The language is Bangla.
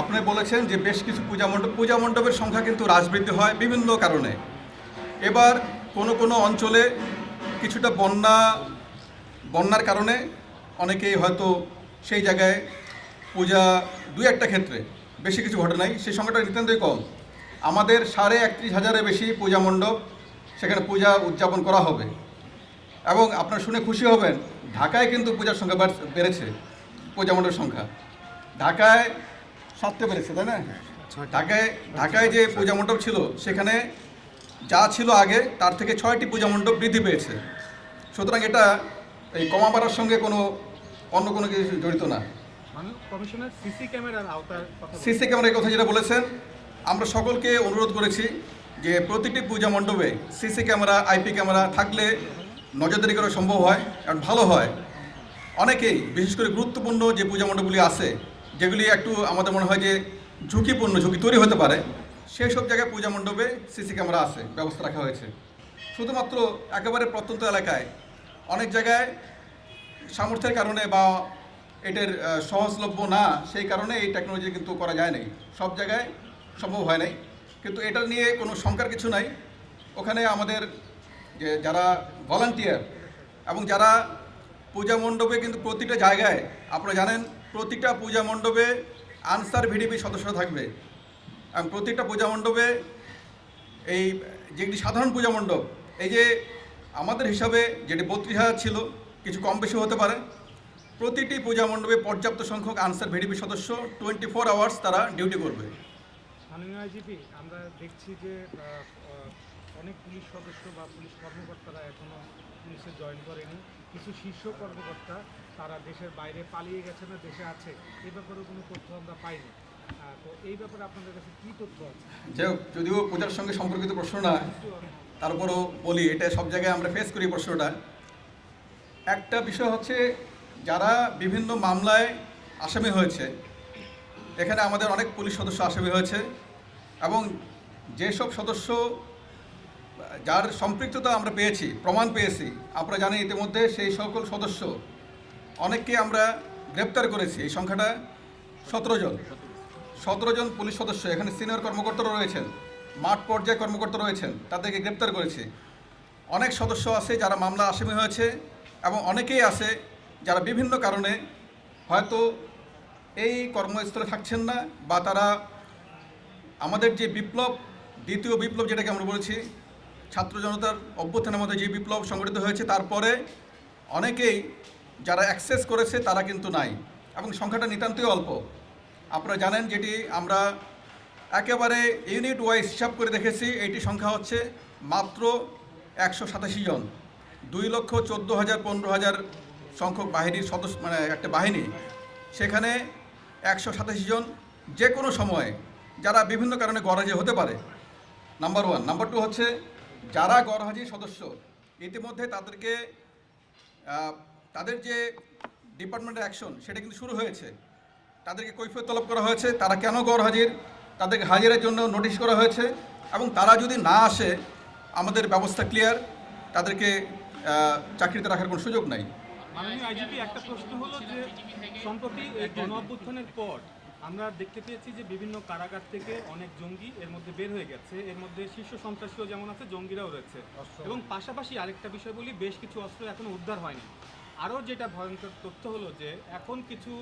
আপনি বলেছেন যে বেশ কিছু পূজা মণ্ডপ, পূজা মণ্ডপের সংখ্যা কিন্তু হ্রাসবৃদ্ধি হয় বিভিন্ন কারণে। এবার কোনো কোনো অঞ্চলে কিছুটা বন্যা, বন্যার কারণে অনেকেই হয়তো সেই জায়গায় পূজা দু একটা ক্ষেত্রে বেশি কিছু ঘটে নাই, সেই সংখ্যাটা নিতান্তই কম। আমাদের সাড়ে একত্রিশ হাজারের বেশি পূজা মণ্ডপ সেখানে পূজা উদযাপন করা হবে। এবং আপনারা শুনে খুশি হবেন, ঢাকায় কিন্তু পূজার সংখ্যা বেড়েছে, পূজা মণ্ডপের সংখ্যা। ঢাকায় সাতটা পেরেছে তাই না? ঢাকায় ঢাকায় যে পূজা মণ্ডপ ছিল সেখানে যা ছিল আগে তার থেকে ছয়টি পূজা মণ্ডপ বৃদ্ধি পেয়েছে। সুতরাং এটা এই কমা বাড়ার সঙ্গে কোনো অন্য কোনো কিছু জড়িত না। সিসি ক্যামেরার আওতার কথা বলছেন। সিসি ক্যামেরার কথা যেটা বলেছেন আমরা সকলকে অনুরোধ করেছি যে প্রতিটি পূজা মণ্ডপে সিসি ক্যামেরা আইপি ক্যামেরা থাকলে নজরদারি করা সম্ভব হয় আর ভালো হয়। অনেকেই বিশেষ করে গুরুত্বপূর্ণ যে পূজা মণ্ডপগুলি আছে যেগুলি একটু আমাদের মনে হয় যে ঝুঁকিপূর্ণ, ঝুঁকি তৈরি হতে পারে, সেই সব জায়গায় পূজা মণ্ডপে সিসি ক্যামেরা আছে, ব্যবস্থা রাখা হয়েছে। শুধুমাত্র একেবারে প্রত্যন্ত এলাকায় অনেক জায়গায় সামর্থ্যের কারণে বা এটার সহজলভ্য না, সেই কারণে এই টেকনোলজি কিন্তু করা যায় নাই। সব জায়গায় সম্ভব হয় নাই। কিন্তু এটা নিয়ে কোনো শঙ্কার কিছু নাই। ওখানে আমাদের যে যারা ভলান্টিয়ার এবং যারা পূজা মণ্ডপে কিন্তু প্রতিটা জায়গায়, আপনারা জানেন প্রতিটা পূজা মণ্ডপে আনসার ভিডিপি সদস্য থাকবে। এবং প্রতিটা পূজা মণ্ডপে এই যেটি সাধারণ পূজা মণ্ডপ, এই যে আমাদের হিসাবে যেটি বত্রিশ হাজার ছিল, কিছু কম বেশি হতে পারে। প্রতিটি পূজা মণ্ডপে পর্যাপ্ত সংখ্যক আনসার ভিডিপি সদস্য টোয়েন্টি ফোর আওয়ার্স তারা ডিউটি করবে। আমরা দেখছি যে অনেক পুলিশ সদস্য বা পুলিশ কর্মকর্তারা এখনও পুলিশে জয়েন করেনি। কিছু শীর্ষ কর্মকর্তা, তারা দেশের বাইরে পালিয়ে গেছে না, দেশে আছে, এ ব্যাপারে কোনো তথ্য আমরা পাইনি। তো এই ব্যাপারে আপনাদের কাছে কী তথ্য আছে? যে যদিও পূজার সঙ্গে সম্পর্কিত প্রশ্ন না, তারপরও বলি, এটা সব জায়গায় আমরা ফেস করি প্রশ্নটা। একটা বিষয় হচ্ছে, যারা বিভিন্ন মামলায় আসামি হয়েছে, এখানে আমাদের অনেক পুলিশ সদস্য আসামি হয়েছে, এবং যেসব সদস্য যার সম্পৃক্ততা আমরা পেয়েছি, প্রমাণ পেয়েছি আপনারা জানেন ইতিমধ্যে সেই সকল সদস্য, অনেককে আমরা গ্রেপ্তার করেছি, এই সংখ্যাটা সতেরো জন। সতেরো জন পুলিশ সদস্য, এখানে সিনিয়র কর্মকর্তারা রয়েছেন, মাঠ পর্যায়ে কর্মকর্তা রয়েছেন, তাদেরকে গ্রেপ্তার করেছে। অনেক সদস্য আছে যারা মামলা আসামি হয়েছে এবং অনেকেই আছে যারা বিভিন্ন কারণে হয়তো এই কর্মস্থলে থাকছেন না বা তারা আমাদের যে বিপ্লব, দ্বিতীয় বিপ্লব যেটাকে আমরা বলেছি ছাত্র জনতার অভ্যুত্থানের মধ্যে যে বিপ্লব সংগঠিত হয়েছে, তারপরে অনেকেই যারা অ্যাক্সেস করেছে, তারা কিন্তু নাই এবং সংখ্যাটা নিতান্তই অল্প। আপনারা জানেন যেটি আমরা একেবারে ইউনিট ওয়াইজ হিসাব করে দেখেছি এইটি সংখ্যা হচ্ছে মাত্র একশো সাতাশি জন। দুই লক্ষ চোদ্দ হাজার পনেরো হাজার সংখ্যক বাহিনীর সদস্য মানে একটা বাহিনী। সেখানে একশো সাতাশি জন যে কোনো সময়, যারা বিভিন্ন কারণে গরাজে হতে পারে। নাম্বার ওয়ান নাম্বার টু হচ্ছে যারা গড়হাজি সদস্য, ইতিমধ্যে তাদেরকে তাদের যে ডিপার্টমেন্টের অ্যাকশন, সেটা কিন্তু শুরু হয়েছে। তাদেরকে কৈফিয়ত তলব করা হয়েছে। তারা কেন গড় হাজির তাদেরকে হাজিরের জন্য নোটিশ করা হয়েছে। এবং তারা যদি না আসে, আমাদের ব্যবস্থা ক্লিয়ার তাদেরকে চাকরিতে রাখার কোনো সুযোগ নাই। একটা প্রশ্ন হলো যে সম্প্রতি গণ পর আমরা দেখতে পেয়েছি যে বিভিন্ন কারাগার থেকে অনেক জঙ্গি এর মধ্যে বের হয়ে গেছে। এর মধ্যে শীর্ষ সন্ত্রাসীও যেমন আছে জঙ্গিরাও রয়েছে। এবং পাশাপাশি আরেকটা বিষয় বলি বেশ কিছু অস্ত্র এখনও উদ্ধার হয়নি। আরও যেটা ভয়ঙ্কর তথ্য হলো যে এখন কিছু